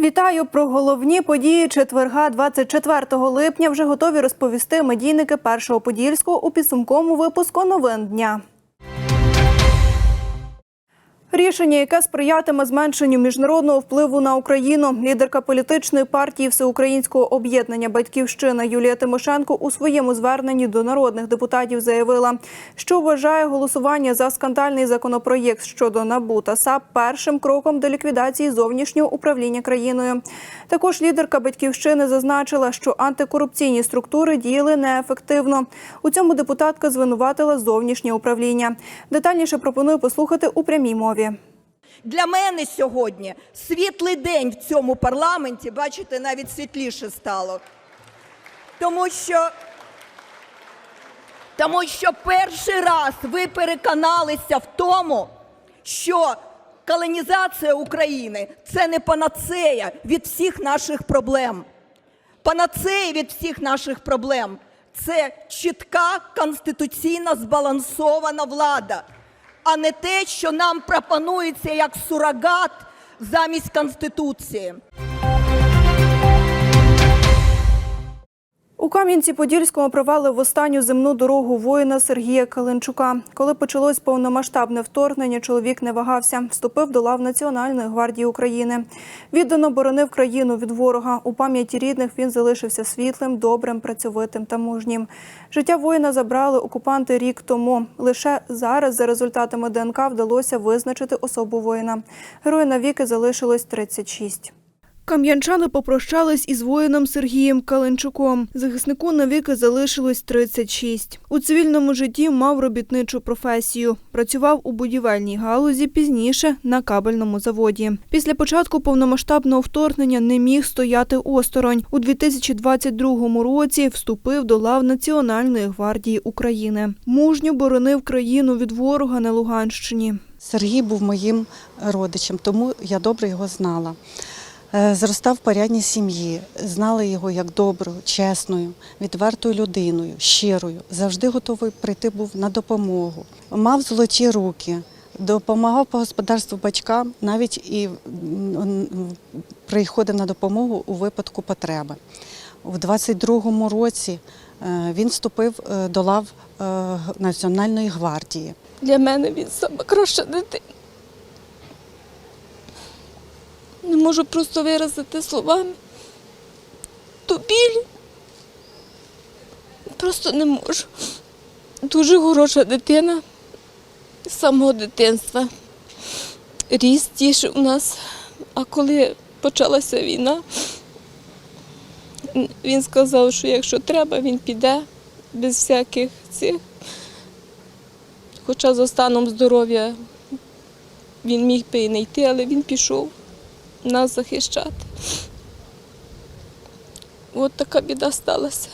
Вітаю про головні події четверга 24 липня. Вже готові розповісти медійники першого подільського у підсумковому випуску новин дня. Рішення, яке сприятиме зменшенню міжнародного впливу на Україну, лідерка політичної партії Всеукраїнського об'єднання Батьківщина Юлія Тимошенко у своєму зверненні до народних депутатів заявила, що вважає голосування за скандальний законопроєкт щодо НАБУ та САП першим кроком до ліквідації зовнішнього управління країною. Також лідерка батьківщини зазначила, що антикорупційні структури діяли неефективно. У цьому депутатка звинуватила зовнішнє управління. Детальніше пропоную послухати у прямій мові. Для мене сьогодні світлий день в цьому парламенті, бачите, навіть світліше стало. Тому що, тому що перший раз ви переконалися в тому, що колонізація України це не панацея від всіх наших проблем. Панацея від всіх наших проблем це чітка конституційно збалансована влада, а не те, що нам пропонується як сурогат замість конституції. У Кам'янці-Подільському провели в останню земну дорогу воїна Сергія Калинчука. Коли почалось повномасштабне вторгнення, чоловік не вагався, вступив до лав Національної гвардії України. Віддано боронив країну від ворога. У пам'яті рідних він залишився світлим, добрим, працьовитим та мужнім. Життя воїна забрали окупанти рік тому. Лише зараз, за результатами ДНК, вдалося визначити особу воїна. Герою навіки залишилось 36. Кам'янчани попрощались із воїном Сергієм Каленчуком. Захиснику навіки залишилось 36. У цивільному житті мав робітничу професію. Працював у будівельній галузі, пізніше на кабельному заводі. Після початку повномасштабного вторгнення не міг стояти осторонь. У 2022 році вступив до лав Національної гвардії України. Мужньо боронив країну від ворога на Луганщині. Сергій був моїм родичем, тому я добре його знала. Е, Зростав в порядній сім'ї, знала його як доброю, чесною, відвертою людиною, щирою. Завжди готовий прийти був на допомогу. Мав золоті руки, допомагав по господарству батькам, навіть і приходив на допомогу у випадку потреби. У 22-му році е, він вступив е, до лав Національної гвардії. Для мене він сама краща дитина. Не можу просто виразити словами. Ту біль. Просто не можу. Дуже хороша дитина з самого дитинства. Ріс тішив нас. А коли почалася війна, він сказав, що якщо треба, він піде без всяких цих. Хоча за станом здоров'я він міг би і не йти, але він пішов нас захищати. От така біда сталася.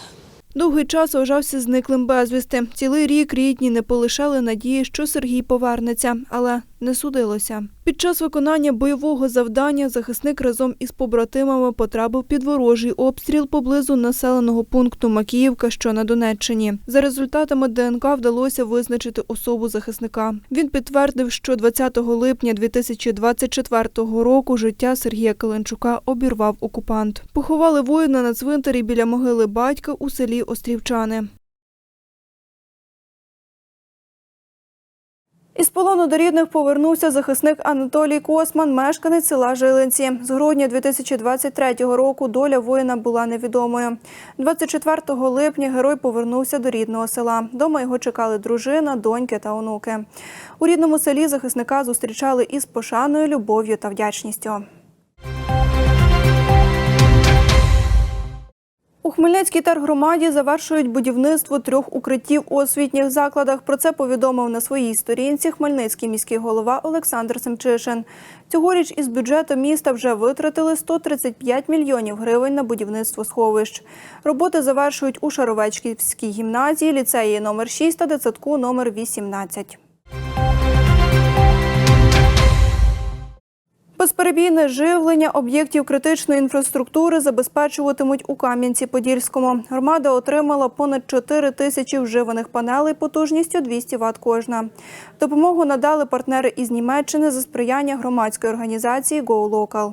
Довгий час вважався зниклим безвісти. Цілий рік рідні не полишали надії, що Сергій повернеться, але не судилося. Під час виконання бойового завдання захисник разом із побратимами потрапив під ворожий обстріл поблизу населеного пункту Макіївка, що на Донеччині. За результатами ДНК вдалося визначити особу захисника. Він підтвердив, що 20 липня 2024 року життя Сергія Каленчука обірвав окупант. Поховали воїна на цвинтарі біля могили батька у селі Острівчани. Із полону до рідних повернувся захисник Анатолій Косман, мешканець села Жилинці. З грудня 2023 року доля воїна була невідомою. 24 липня герой повернувся до рідного села. Дома його чекали дружина, доньки та онуки. У рідному селі захисника зустрічали із пошаною, любов'ю та вдячністю. У Хмельницькій тергромаді завершують будівництво трьох укриттів у освітніх закладах. Про це повідомив на своїй сторінці хмельницький міський голова Олександр Семчишин. Цьогоріч із бюджету міста вже витратили 135 мільйонів гривень на будівництво сховищ. Роботи завершують у Шаровечківській гімназії, ліцеї номер 6 та дитсадку номер 18. Безперебійне живлення об'єктів критичної інфраструктури забезпечуватимуть у Кам'янці-Подільському. Громада отримала понад 4 тисячі вживаних панелей потужністю 200 Вт кожна. Допомогу надали партнери із Німеччини за сприяння громадської організації «Go Local».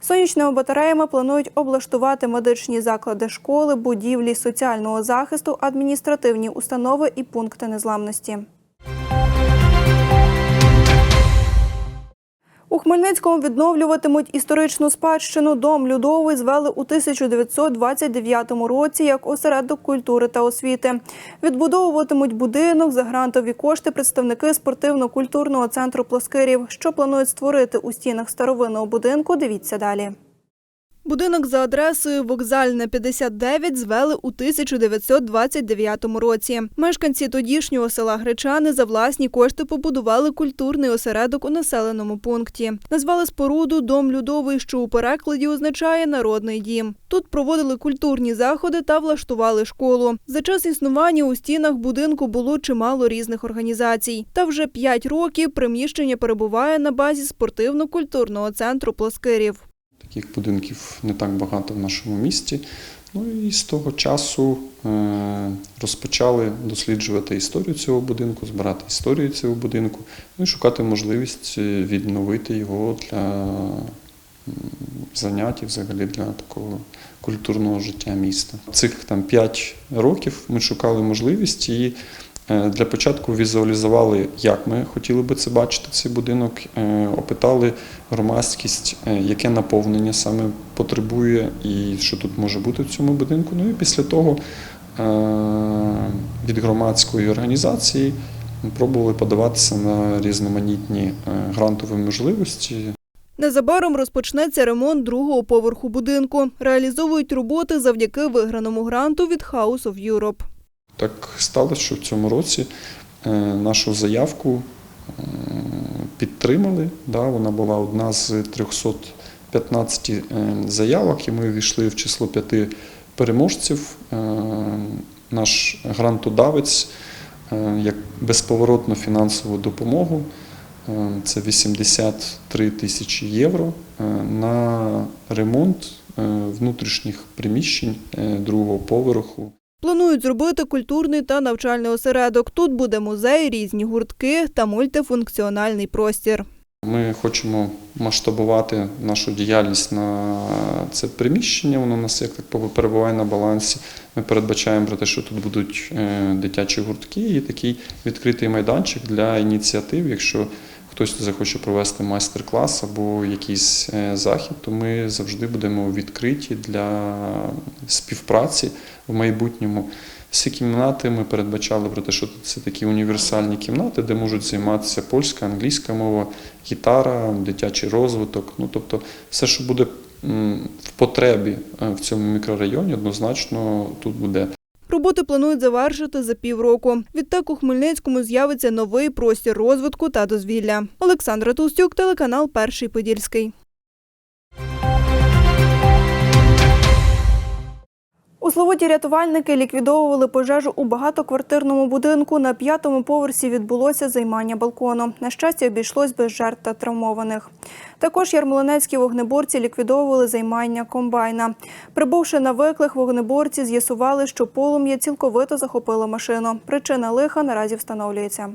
Сонячними батареями планують облаштувати медичні заклади школи, будівлі соціального захисту, адміністративні установи і пункти незламності. Хмельницькому відновлюватимуть історичну спадщину. Дом Людовий звели у 1929 році як осередок культури та освіти. Відбудовуватимуть будинок за грантові кошти представники спортивно-культурного центру Плоскирів. Що планують створити у стінах старовинного будинку? Дивіться далі. Будинок за адресою Вокзальна 59 звели у 1929 році. Мешканці тодішнього села Гречани за власні кошти побудували культурний осередок у населеному пункті. Назвали споруду Дом Людовий, що у перекладі означає народний дім. Тут проводили культурні заходи та влаштували школу. За час існування у стінах будинку було чимало різних організацій. Та вже п'ять років приміщення перебуває на базі спортивно-культурного центру Плоскирів. Таких будинків не так багато в нашому місті. Ну і з того часу е, розпочали досліджувати історію цього будинку, збирати історію цього будинку, ну і шукати можливість е, відновити його для занять і взагалі для такого культурного життя міста. Цих там 5 років ми шукали можливість і для початку візуалізували, як ми хотіли би це бачити, цей будинок, е, опитали громадськість, е, яке наповнення саме потребує і що тут може бути в цьому будинку. Ну і після того е, від громадської організації пробували подаватися на різноманітні е, грантові можливості. Незабаром розпочнеться ремонт другого поверху будинку. Реалізовують роботи завдяки виграному гранту від House of Europe. Так сталося, що в цьому році е, нашу заявку е, підтримали. Да, вона була одна з 315 е, заявок, і ми війшли в число п'яти переможців. Наш грантодавець як безповоротну фінансову допомогу. Це 83 тисячі євро на ремонт внутрішніх приміщень другого поверху. Планують зробити культурний та навчальний осередок. Тут буде музей, різні гуртки та мультифункціональний простір. Ми хочемо масштабувати нашу діяльність на це приміщення. Воно у нас як так перебуває на балансі. Ми передбачаємо про те, що тут будуть е, дитячі гуртки і такий відкритий майданчик для ініціатив. Якщо хтось захоче провести майстер-клас або якийсь е, захід, то ми завжди будемо відкриті для співпраці в майбутньому. Всі кімнати ми передбачали про те, що це такі універсальні кімнати, де можуть займатися польська, англійська мова, гітара, дитячий розвиток. Ну тобто, все, що буде в потребі е, в цьому мікрорайоні, однозначно тут буде. Роботи планують завершити за півроку. Відтак у Хмельницькому з'явиться новий простір розвитку та дозвілля. Олександра Тустюк, телеканал Перший Подільський. У Словуті рятувальники ліквідовували пожежу у багатоквартирному будинку. На п'ятому поверсі відбулося займання балкону. На щастя, обійшлось без жертв та травмованих. Також ярмолинецькі вогнеборці ліквідовували займання комбайна. Прибувши на виклик, вогнеборці з'ясували, що полум'я цілковито захопило машину. Причина лиха наразі встановлюється.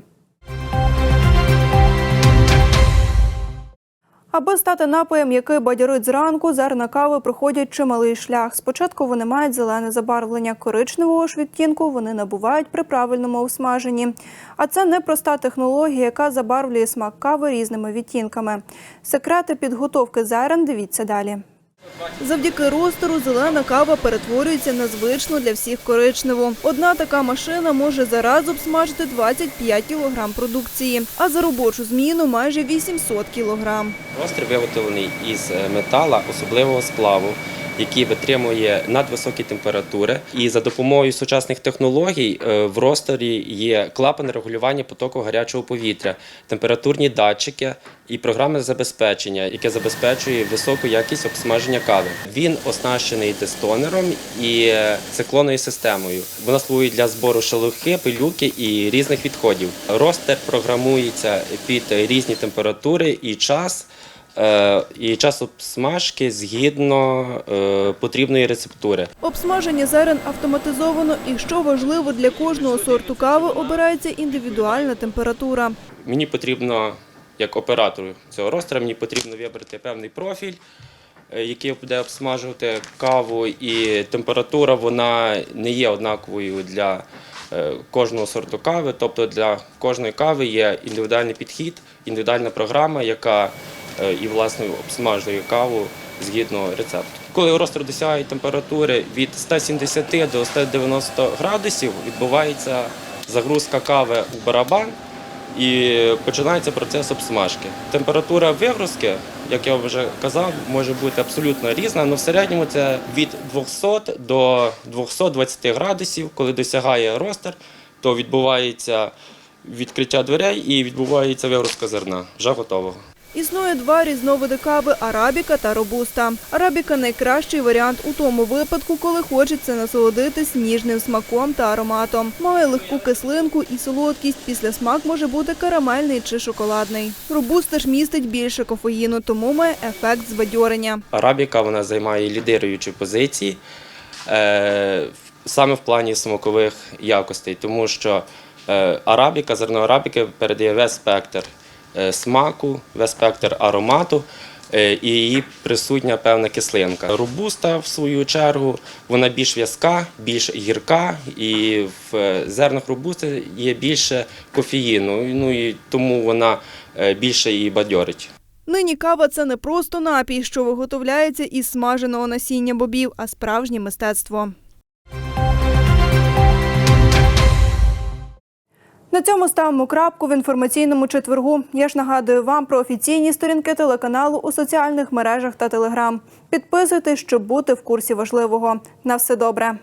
Аби стати напоєм, який бадьорить зранку, зерна кави проходять чималий шлях. Спочатку вони мають зелене забарвлення, коричневого ж відтінку вони набувають при правильному усмаженні. А це непроста технологія, яка забарвлює смак кави різними відтінками. Секрети підготовки зерен дивіться далі. Завдяки ростору зелена кава перетворюється на звичну для всіх коричневу. Одна така машина може зараз обсмажити 25 кг продукції, а за робочу зміну майже 800 кг. Ростер виготовлений із метала особливого сплаву, який витримує надвисокі температури. І за допомогою сучасних технологій е, в ростері є клапан регулювання потоку гарячого повітря, температурні датчики і програме забезпечення, яке забезпечує високу якість обсмаження кави. Він оснащений дистонером і циклонною системою. Вона слугує для збору шелухи, пилюки і різних відходів. Ростер програмується під різні температури і час. Е, і час обсмажки згідно е, потрібної рецептури. Обсмаження зерен автоматизовано і, що важливо, для кожного сорту кави обирається індивідуальна температура. Мені потрібно, як оператору цього ростера, мені потрібно вибрати певний профіль, е, який буде обсмажувати каву, і температура вона не є однаковою для кожного сорту кави. Тобто для кожної кави є індивідуальний підхід, індивідуальна програма, яка і власне обсмажує каву згідно рецепту. Коли ростер досягає температури від 170 до 190 градусів, відбувається загрузка кави у барабан і починається процес обсмажки. Температура вигрузки, як я вже казав, може бути абсолютно різна, але в середньому це від 200 до 220 градусів. Коли досягає ростер, то відбувається відкриття дверей і відбувається вигрузка зерна вже готового. Існує два різновиди кави арабіка та робуста. Арабіка найкращий варіант у тому випадку, коли хочеться насолодитись ніжним смаком та ароматом. Має легку кислинку і солодкість. Після смак може бути карамельний чи шоколадний. Робуста ж містить більше кофеїну, тому має ефект збадьорення. Арабіка вона займає лідируючі позиції е, саме в плані смакових якостей, тому що е, арабіка, зерно арабіки передає весь спектр смаку, весь спектр аромату. е, І її присутня певна кислинка. Робуста, в свою чергу, вона більш в'язка, більш гірка, і в е, зернах робусти є більше кофеїну, ну і тому вона е, більше її бадьорить. Нині кава це не просто напій, що виготовляється із смаженого насіння бобів, а справжнє мистецтво. На цьому ставимо крапку в інформаційному четвергу. Я ж нагадую вам про офіційні сторінки телеканалу у соціальних мережах та телеграм. Підписуйтесь, щоб бути в курсі важливого. На все добре.